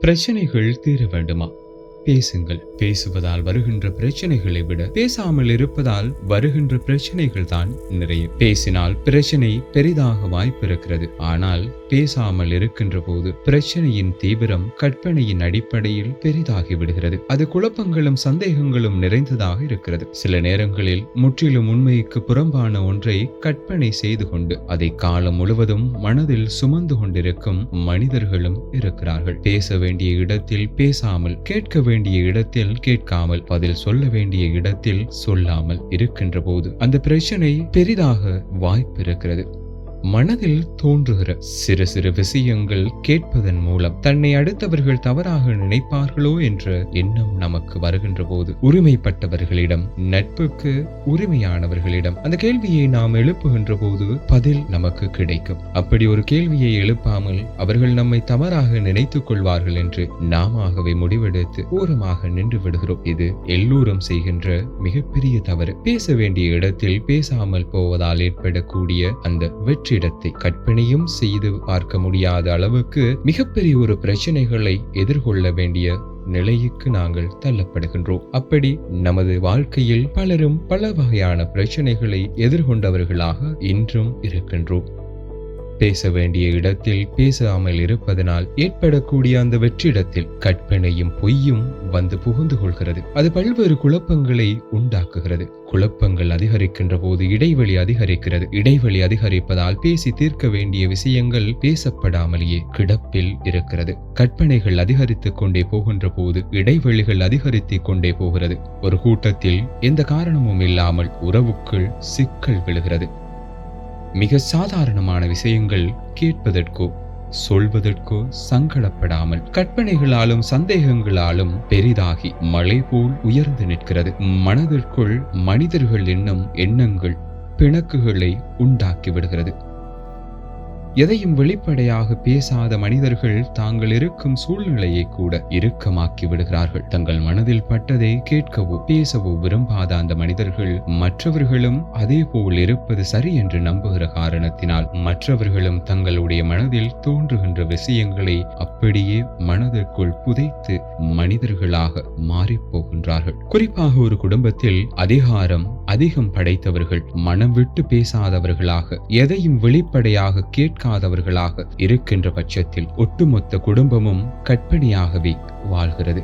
பிரச்சனைகள் தீர வேண்டுமா? பேசுங்கள். பேசுவதால் வருகின்ற பிரச்சனைகளை விட பேசாமல் இருப்பதால் வருகின்ற பிரச்சனைகள் தான் நிறைய. பேசினால் பிரச்சனை பெரிதாக வாய்ப்பிருக்கிறது ஆனால் பேசாமல் இருக்கின்ற போது பிரச்சனையின் தீவிரம் கற்பனையின் அடிப்படையில் பெரிதாகி விடுகிறது. அது குழப்பங்களும் சந்தேகங்களும் நிறைந்ததாக இருக்கிறது. சில நேரங்களில் முற்றிலும் உண்மைக்கு புறம்பான ஒன்றை கற்பனை செய்து கொண்டு அதை காலம் முழுவதும் மனதில் சுமந்து கொண்டிருக்கும் மனிதர்களும் இருக்கிறார்கள். பேச வேண்டிய இடத்தில் பேசாமல் கேட்க வேண்டிய இடத்தில் கேட்காமல் பதில் சொல்ல வேண்டிய இடத்தில் சொல்லாமல் இருக்கின்ற போது அந்த பிரச்சனை பெரிதாக வாய்ப்பு இருக்கிறது. மனதில் தோன்றுகிற சிறு சிறு விஷயங்கள் கேட்பதன் மூலம் தன்னை அடுத்தவர்கள் தவறாக நினைப்பார்களோ என்ற எண்ணம் நமக்கு வருகின்ற போது உரிமைப்பட்டவர்களிடம் நட்புக்கு உரிமையானவர்களிடம் அந்த கேள்வியை நாம் எழுப்புகின்ற போது பதில் நமக்கு கிடைக்கும். அப்படி ஒரு கேள்வியை எழுப்பாமல் அவர்கள் நம்மை தவறாக நினைத்துக் கொள்வார்கள் என்று நாமவே முடிவெடுத்து ஓரமாக நின்று விடுகிறோம். இது எல்லோரும் செய்கின்ற மிகப்பெரிய தவறு. பேச வேண்டிய இடத்தில் பேசாமல் போவதால் ஏற்படக்கூடிய அந்த வெற்றி வெற்றிடத்தை கற்பனையும் செய்து பார்க்க முடியாத அளவுக்கு மிகப்பெரிய ஒரு பிரச்சனைகளை எதிர்கொள்ள வேண்டிய நிலைக்கு நாங்கள் தள்ளப்படுகின்றோம். அப்படி நமது வாழ்க்கையில் பலரும் பல வகையான பிரச்சனைகளை எதிர்கொண்டவர்களாக இன்றும் இருக்கின்றோம். பேச வேண்டிய இடத்தில் பேசாமல் இருப்பதனால் ஏற்படக்கூடிய அந்த வெற்றிடத்தில் கற்பனையும் பொய்யும் வந்து புகுந்து கொள்கிறது. அது பல்வேறு குழப்பங்களை உண்டாக்குகிறது. குழப்பங்கள் அதிகரிக்கின்ற போது இடைவெளி அதிகரிக்கிறது. இடைவெளி அதிகரிப்பதால் பேசி தீர்க்க வேண்டிய விஷயங்கள் பேசப்படாமலேயே கிடப்பில் இருக்கிறது. கற்பனைகள் அதிகரித்துக் கொண்டே போகின்ற போது இடைவெளிகள் அதிகரித்துக் கொண்டே போகிறது. ஒரு கூட்டத்தில் எந்த காரணமும் இல்லாமல் உறவுக்குள் சிக்கல் விழுகிறது. மிக சாதாரணமான விஷயங்கள் கேட்பதற்கோ சொல்வதற்கோ சங்கடப்படாமல் கற்பனைகளாலும் சந்தேகங்களாலும் பெரிதாகி மலை போல் உயர்ந்து நிற்கிறது. மனதிற்குள் மனிதர்கள் என்னும் எண்ணங்கள் பிணக்குகளை உண்டாக்கி விடுகிறது. எதையும் வெளிப்படையாக பேசாத மனிதர்கள் தாங்கள் இருக்கும் சூழ்நிலையை கூட இறுக்கமாக்கி விடுகிறார்கள். தங்கள் மனதில் பட்டதை கேட்கவோ பேசவோ விரும்பாத அந்த மனிதர்கள் மற்றவர்களும் அதே போல் இருப்பது சரி என்று நம்புகிற காரணத்தினால் மற்றவர்களும் தங்களுடைய மனதில் தோன்றுகின்ற விஷயங்களை அப்படியே மனதிற்குள் புதைத்து மனிதர்களாக மாறிப் போகின்றார்கள். குறிப்பாக ஒரு குடும்பத்தில் அதிகாரம் அதிகம் படைத்தவர்கள் மனம் விட்டு பேசாதவர்களாக எதையும் வெளிப்படையாக கேட்காதவர்களாக இருக்கின்ற பட்சத்தில் ஒட்டுமொத்த குடும்பமும் கற்பனையாகவே வாழ்கிறது.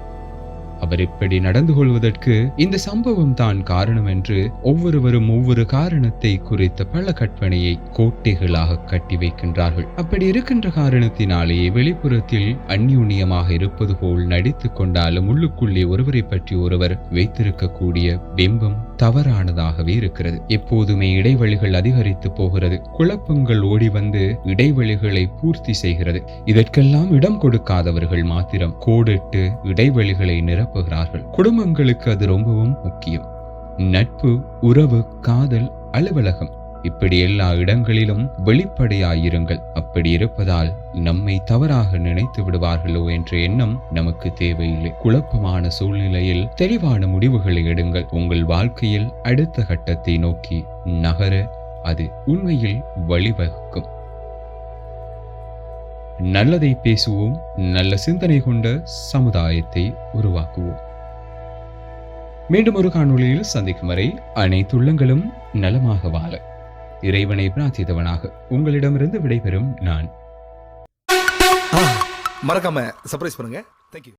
அவர் இப்படி நடந்து கொள்வதற்கு இந்த சம்பவம் தான் காரணம் என்று ஒவ்வொருவரும் ஒவ்வொரு காரணத்தை குறித்த பல கற்பனையை கோட்டைகளாக கட்டி வைக்கின்றார்கள். அப்படி இருக்கின்ற காரணத்தினாலேயே வெளிப்புறத்தில் அந்யூன்யமாக இருப்பது போல் நடித்து கொண்டாலும் உள்ளுக்குள்ளே ஒருவரை பற்றி ஒருவர் வைத்திருக்கக்கூடிய பிம்பம் தவறானதாகவே இருக்கிறது. எப்போதுமே இடைவெளிகள் அதிகரித்து போகிறது. குழப்பங்கள் ஓடி வந்து இடைவெளிகளை பூர்த்தி செய்கிறது. இதற்கெல்லாம் இடம் கொடுக்காதவர்கள் மாத்திரம் கோடிட்டு இடைவெளிகளை நிரப்புகிறார்கள். குடும்பங்களுக்கு அது ரொம்பவும் முக்கியம். நட்பு உறவு காதல் அலுவலகம். இப்படி எல்லா இடங்களிலும் வெளிப்படையாயிருங்கள். அப்படி இருப்பதால் நம்மை தவறாக நினைத்து விடுவார்களோ என்ற எண்ணம் நமக்கு தேவையில்லை. குழப்பமான சூழ்நிலையில் தெளிவான முடிவுகளை எடுங்கள். உங்கள் வாழ்க்கையில் அடுத்த கட்டத்தை நோக்கி நகர அது உண்மையில் வழிவகுக்கும். நல்லதை பேசுவோம். நல்ல சிந்தனை கொண்ட சமுதாயத்தை உருவாக்குவோம். மீண்டும் ஒரு காணொளியில் சந்திக்கும் வரை அனைத்துள்ளங்களும் நலமாக வாழ. இறைவனை பிரார்த்தித்தவனாக உங்களிடமிருந்து விடைபெறும் நான். மறக்காம சர்ப்ரைஸ் பண்ணுங்க. தேங்க்யூ